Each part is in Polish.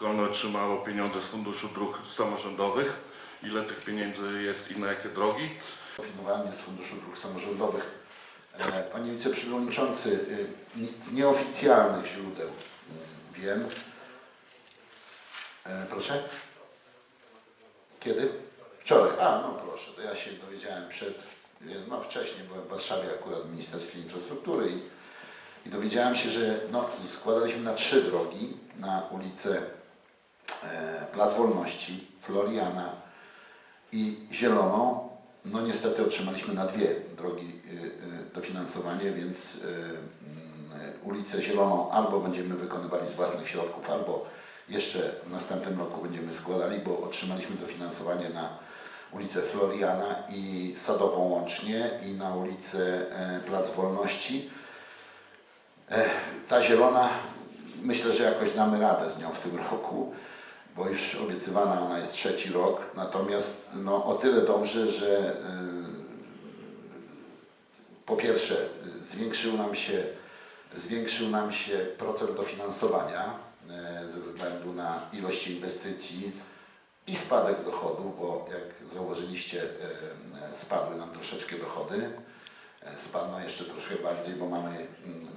Szkolne otrzymało pieniądze z Funduszu Dróg Samorządowych. Ile tych pieniędzy jest i na jakie drogi? Finansowanie z Funduszu Dróg Samorządowych. E, Panie Wiceprzewodniczący, ni- z nieoficjalnych źródeł y, wiem. E, Proszę? Kiedy? Wczoraj. A, no proszę, to ja się dowiedziałem przed, no wcześniej byłem w Warszawie akurat w Ministerstwie Infrastruktury i, i dowiedziałem się, że no, składaliśmy na trzy drogi, na ulicę e, Plac Wolności, Floriana i Zieloną. No niestety otrzymaliśmy na dwie drogi y, y, dofinansowanie, więc mm, ulicę Zieloną albo będziemy wykonywali z własnych środków, albo jeszcze w następnym roku będziemy składali, bo otrzymaliśmy dofinansowanie na ulicę Floriana i Sadową łącznie i na ulicę e, Plac Wolności. E, Ta zielona, myślę, że jakoś damy radę z nią w tym roku, bo już obiecywana ona jest trzeci rok. Natomiast no, o tyle dobrze, że y, po pierwsze zwiększył nam się, zwiększył nam się procent dofinansowania y, ze względu na ilość inwestycji i spadek dochodów, bo jak zauważyliście, y, spadły nam troszeczkę dochody. E, Spadną jeszcze troszkę bardziej, bo mamy mm,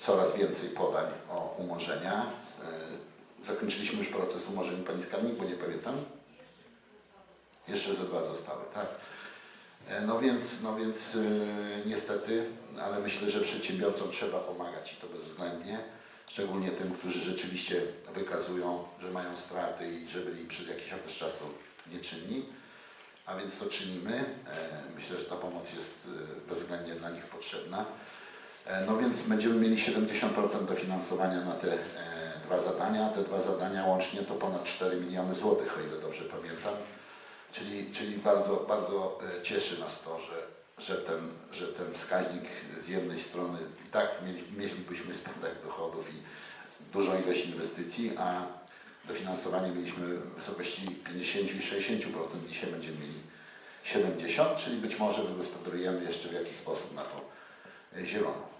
coraz więcej podań o umorzenia. Zakończyliśmy już proces umorzeń paniskami, bo nie pamiętam. Jeszcze ze dwa zostały, tak. E, No więc, no więc e, niestety, ale myślę, że przedsiębiorcom trzeba pomagać i to bezwzględnie. Szczególnie tym, którzy rzeczywiście wykazują, że mają straty i że byli przez jakiś okres czasu nieczynni. A więc to czynimy. E, Myślę, że ta pomoc jest bezwzględnie dla nich potrzebna. No więc będziemy mieli 70% dofinansowania na te dwa zadania. Te dwa zadania łącznie to ponad 4 miliony złotych, o ile dobrze pamiętam. Czyli, czyli bardzo, bardzo e, cieszy nas to, że, że, ten, że ten wskaźnik z jednej strony i tak mieli, mielibyśmy spadek dochodów i dużą ilość inwestycji, a dofinansowanie mieliśmy w wysokości 50 i 60%, dzisiaj będziemy mieli 70%, czyli być może wygospodarujemy jeszcze w jakiś sposób na tą e, zieloną.